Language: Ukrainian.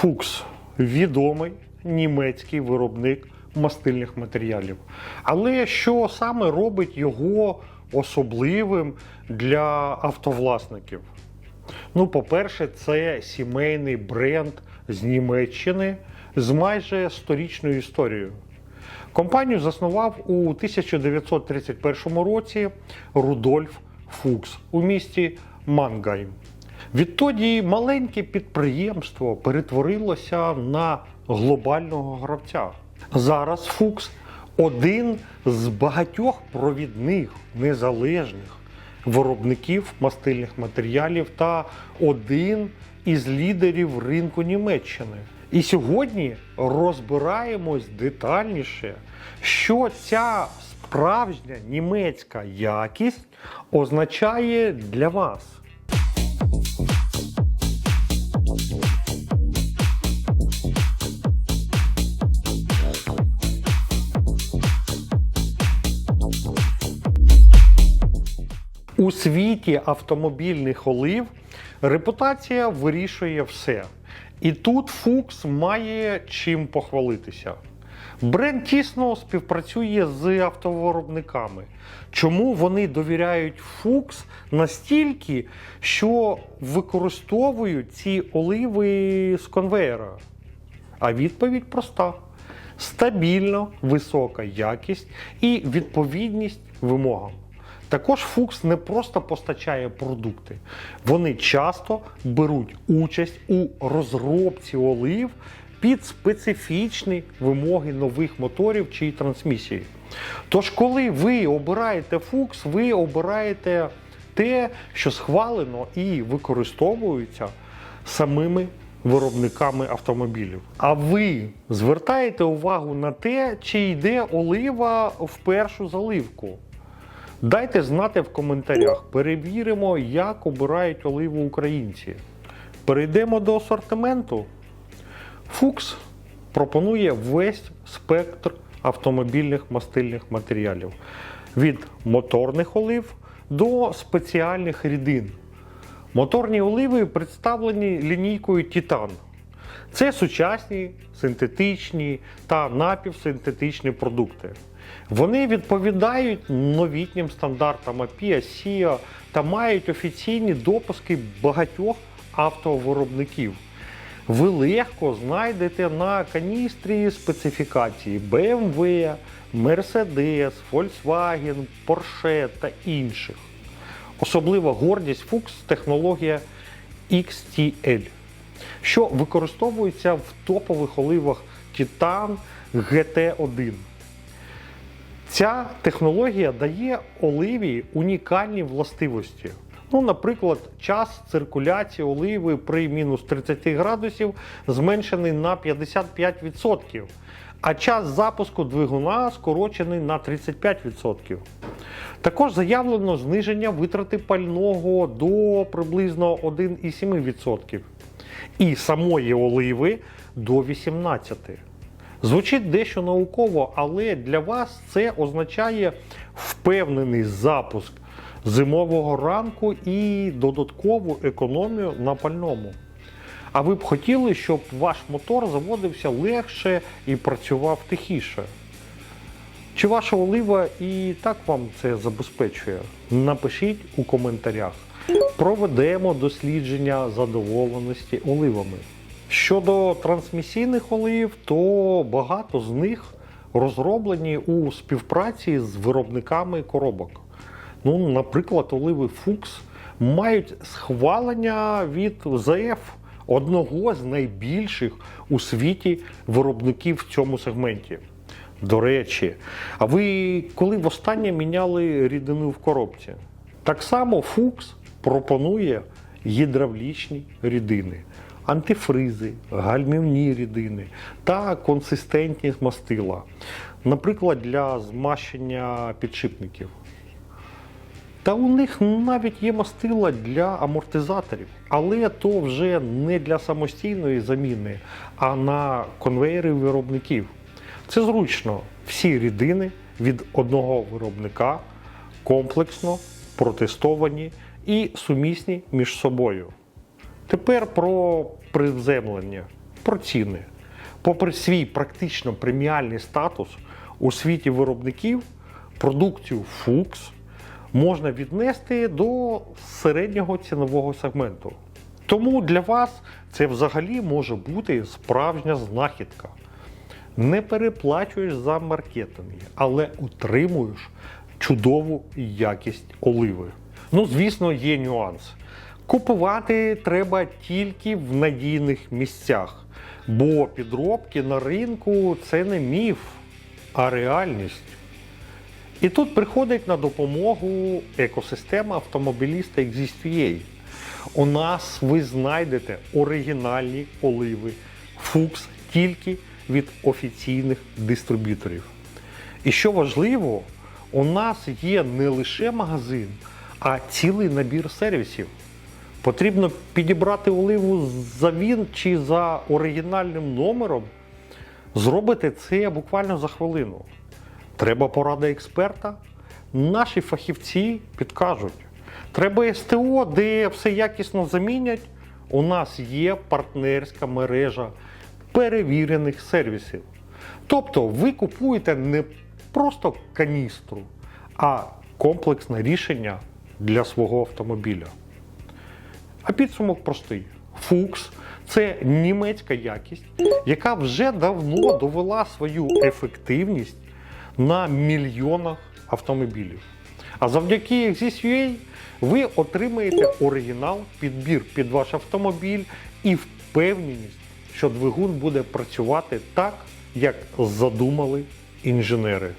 Фукс відомий німецький виробник мастильних матеріалів. Але що саме робить його особливим для автовласників? Ну, по-перше, це сімейний бренд з Німеччини з майже сторічною історією. Компанію заснував у 1931 році Рудольф Фукс у місті Мангайм. Відтоді маленьке підприємство перетворилося на глобального гравця. Зараз Фукс один з багатьох провідних незалежних виробників мастильних матеріалів та один із лідерів ринку Німеччини. І сьогодні розбираємось детальніше, що ця справжня німецька якість означає для вас. У світі автомобільних олив репутація вирішує все. І тут Фукс має чим похвалитися. Бренд тісно співпрацює з автовиробниками. Чому вони довіряють Фукс настільки, що використовують ці оливи з конвейера? А відповідь проста: стабільно висока якість і відповідність вимогам. Також Фукс не просто постачає продукти, вони часто беруть участь у розробці олив під специфічні вимоги нових моторів чи трансмісії. Тож, коли ви обираєте Фукс, ви обираєте те, що схвалено і використовується самими виробниками автомобілів. А ви звертаєте увагу на те, чи йде олива в першу заливку. Дайте знати в коментарях. Перевіримо, як обирають оливу українці. Перейдемо до асортименту. Фукс пропонує весь спектр автомобільних мастильних матеріалів від моторних олив до спеціальних рідин. Моторні оливи представлені лінійкою Титан. Це сучасні, синтетичні та напівсинтетичні продукти. Вони відповідають новітнім стандартам API, SIA та мають офіційні допуски багатьох автовиробників. Ви легко знайдете на каністрі специфікації BMW, Mercedes, Volkswagen, Porsche та інших. Особлива гордість Fuchs технологія XTL, що використовується в топових оливах Titan GT1. Ця технологія дає оливі унікальні властивості. Ну, наприклад, час циркуляції оливи при мінус 30 градусів зменшений на 55%, а час запуску двигуна скорочений на 35%. Також заявлено зниження витрати пального до приблизно 1,7% і самої оливи до 18%. Звучить дещо науково, але для вас це означає впевнений запуск зимового ранку і додаткову економію на пальному. А ви б хотіли, щоб ваш мотор заводився легше і працював тихіше? Чи ваша олива і так вам це забезпечує? Напишіть у коментарях. Проведемо дослідження задоволеності оливами. Щодо трансмісійних олив, то багато з них розроблені у співпраці з виробниками коробок. Ну, наприклад, оливи Фукс мають схвалення від ЗФ, одного з найбільших у світі виробників в цьому сегменті. До речі, а ви коли востаннє міняли рідину в коробці? Так само Фукс пропонує гідравлічні рідини, антифризи, гальмівні рідини та консистентність мастила, наприклад, для змащення підшипників. Та у них навіть є мастила для амортизаторів, але то вже не для самостійної заміни, а на конвейери виробників. Це зручно. Всі рідини від одного виробника комплексно протестовані і сумісні між собою. Тепер про приземлення. про ціни. Попри свій практично преміальний статус у світі виробників, продукцію Fuchs можна віднести до середнього цінового сегменту. Тому для вас це взагалі може бути справжня знахідка. Не переплачуєш за маркетинги, але утримуєш чудову якість оливи. Ну, звісно, є нюанс. Купувати треба тільки в надійних місцях, бо підробки на ринку це не міф, а реальність. І тут приходить на допомогу екосистема автомобіліста Exist.ua. У нас ви знайдете оригінальні оливи Fuchs тільки від офіційних дистриб'юторів. І що важливо, у нас є не лише магазин, а цілий набір сервісів. Потрібно підібрати оливу за він чи за оригінальним номером. Зробите це буквально за хвилину. Треба порада експерта. Наші фахівці підкажуть. Треба СТО, де все якісно замінять. У нас є партнерська мережа перевірених сервісів. Тобто ви купуєте не просто каністру, а комплексне рішення для свого автомобіля. А підсумок простий. Fuchs – це німецька якість, яка вже давно довела свою ефективність на мільйонах автомобілів. А завдяки Exist.ua ви отримаєте оригінал, підбір під ваш автомобіль і впевненість, що двигун буде працювати так, як задумали інженери.